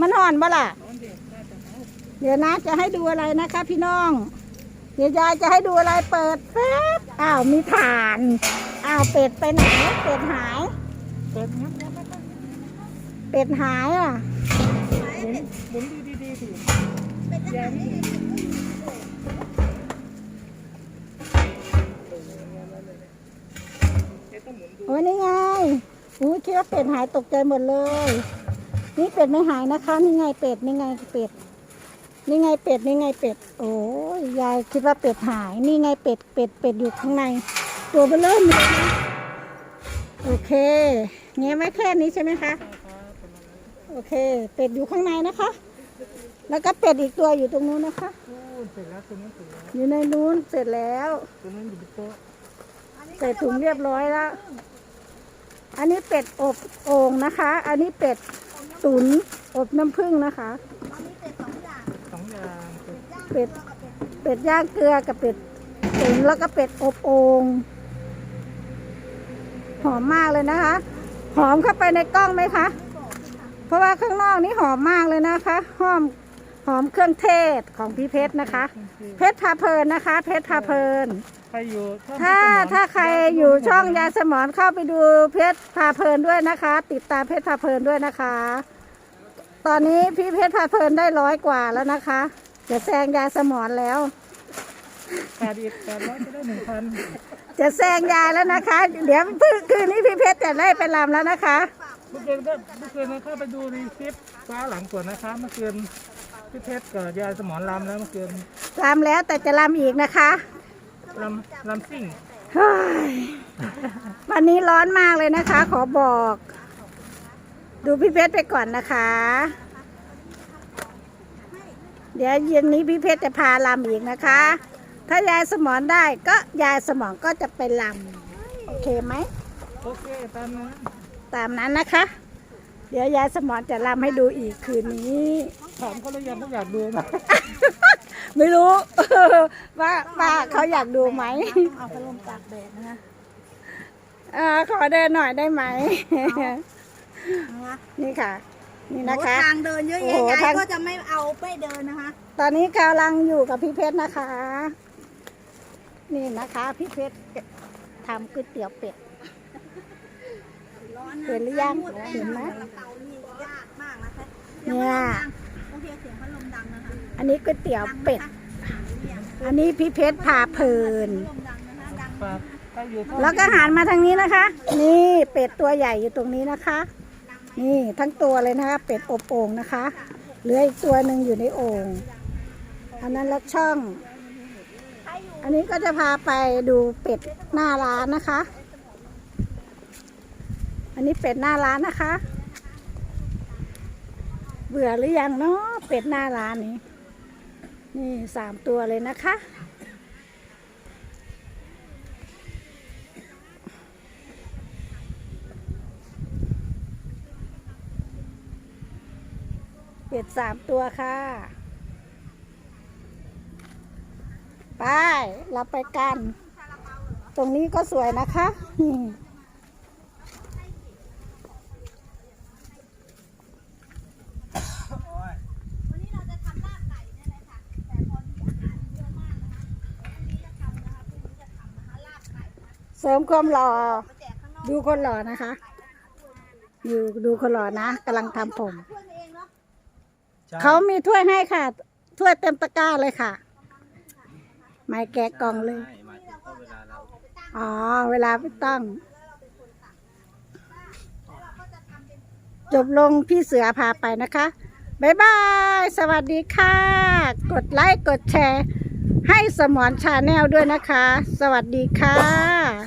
มันห่อนบ่ล่ะเด็กน่าจะเอาเดี๋ยวนะจะให้ดูอะไรนะคะ พี่น้อง เดี๋ยวยายจะให้ดูอะไรเปิดแป๊บอ้าวมีถ่านอ้าวเป็ดไปไหนเป็ดหาย เปิดงั้นงั้นงั้นเป็ดหายอะหมุนหมุนดูดีๆสิแยงนี่เอ๊ะต้องหมุนดูโอ้ยนี่ไงอู้คิดว่าเป็ดหายตกใจหมดเลย นี่เป็ดไม่หายนะคะนี่ไงเป็ดนี่ไงเป็ดนี่ไงเป็ดนี่ไงเป็ด โอ้ยยายคิดว่าเป็ดหายนี่ไงเป็ดเป็ดเป็ดอยู่ข้างใน ตัวเบลเริ่มเลยนะโอเคเงี้ยไว้แค่นี้ใช่ไหมคะโอเค เป็ดอยู่ข้างในนะคะ แล้วก็เป็ดอีกตัวอยู่ตรงนู้นนะคะโอ้เสร็จแล้วตัวนี้เสร็จแล้วอยู่ในนู้นเสร็จแล้วตัวนั้นอยู่บนโต๊ะใส่ถุงเรียบร้อยแล้ว อันนี้เป็ดอบโอ่งนะคะ อันนี้เป็ด ตุ๋นอบน้ำผึ้งนะคะ สองอย่างเป็นเป็ด เป็ดย่างเกลือกับเป็ดตุ๋นแล้วก็เป็ดอบโอ่งหอมมากเลยนะคะ หอมเข้าไปในกล้องไหมคะ เพราะว่าข้างนอกนี่หอมมากเลยนะคะหอมหอมเครื่องเทศของพี่เพชรนะคะ เพชรพาเพลินนะคะ เพชรพาเพลิน ใครอยู่ช่องถ้าพี่สมรถ้าใครอยู่ช่องยายสมอนเข้าไปดูเพชรพาเพลินด้วยนะคะ ติดตามเพชรพาเพลินด้วยนะคะ ตอนนี้พี่เพชรพาเพลินได้ร้อยกว่าแล้วนะคะจะแซงยายสมอนแล้ว ขาดอีกแปดร้อยจะได้หนึ่งพันจะแซงยายแล้วนะคะ เดี๋ยวพรุ่งคืนนี้พี่เพชรจะได้ไปรำแล้วนะคะ เมื่อคืนก็เมื่อคืนเข้าไปดูในคลิปฟ้าหลังก่อนนะคะ เมื่อคืนพี่เพชรกับยายสมอนลำแล้วเมื่อคืนรำแล้วแต่จะรำอีกนะคะลำลำซิ่ง เฮ้ยวันนี้ร้อนมากเลยนะคะ ขอบอก ดูพี่เพชรไปก่อนนะคะ เดี๋ยวเย็นนี้พี่เพชรจะพาลำอีกนะคะ ถ้ายายสมอนได้ก็ยายสมอนก็จะไปลำโอเคไหมโอเคตามนั้นตามนั้นนะคะ เดี๋ยวยายสมอนจะลำให้ดูอีกคืนนี้ถามเขาแล้วยังเขาอยากดูไหมไม่รู้ ว่าว่าเขาอยากดูไหมเอาพัดลมตากแดดนะอ่าขอเดินหน่อยได้ไหม นะคะนี่ค่ะ นี่โอ้นะคะ ทางเดินเยอะโอ้แยะโหยายทางก็จะไม่เอาไม่เดินนะคะ ตอนนี้กำลังอยู่กับพี่เพชรนะคะ นี่นะคะพี่เพชรทำก๋วยเตี๋ยวเป็ด ร้อนนะเห็นหรือยังพูดแป้งเห็นไหมกระเป๋านี่ยากมากนะคะเนี่ยโอเคเสียงพัดลมดังนะคะอันนี้ก๋วยเตี๋ยวเป็ด ดังนะคะอันนี้พี่เพชรพาเพลิน พัดลมดังนะคะดังฝากใครอยู่ช่องแล้วก็หันมาทางนี้นะคะ นี่เป็ดตัวใหญ่อยู่ตรงนี้นะคะ นี่ทั้งตัวเลยนะคะ เป็ดอบโอ่งนะคะเหลืออีกตัวหนึ่งอยู่ในโอ่งอันนั้นละช่อง อันนี้ก็จะพาไปดูเป็ดหน้าร้านนะคะ อันนี้เป็ดหน้าร้านนะคะ เบื่อหรือยังเนาะเป็ดหน้าร้านนี้ นี่สามตัวเลยนะคะ เป็ดสามตัวค่ะ ไปเราไปกัน ตรงนี้ก็สวยนะคะเราจะทำลาบไก่เนี่ยแหละค่ะแต่พอดีอาหารเสริมความหล่อดูคนหล่อนะคะ อยู่ดูคนหล่อนะกำลังทำผม เพื่อนเองเนาะ เขามีถ้วยให้ค่ะ ถ้วยเต็มตะกร้าเลยค่ะ ไม่แกะกล่องเลยอ๋อ เวลาไม่ต้อง จบลงพี่เสือพาไปนะคะ บ๊ายบาย สวัสดีค่ะ กดไลค์ กดแชร์ ให้สมอนชาแนลด้วยนะคะ สวัสดีค่ะ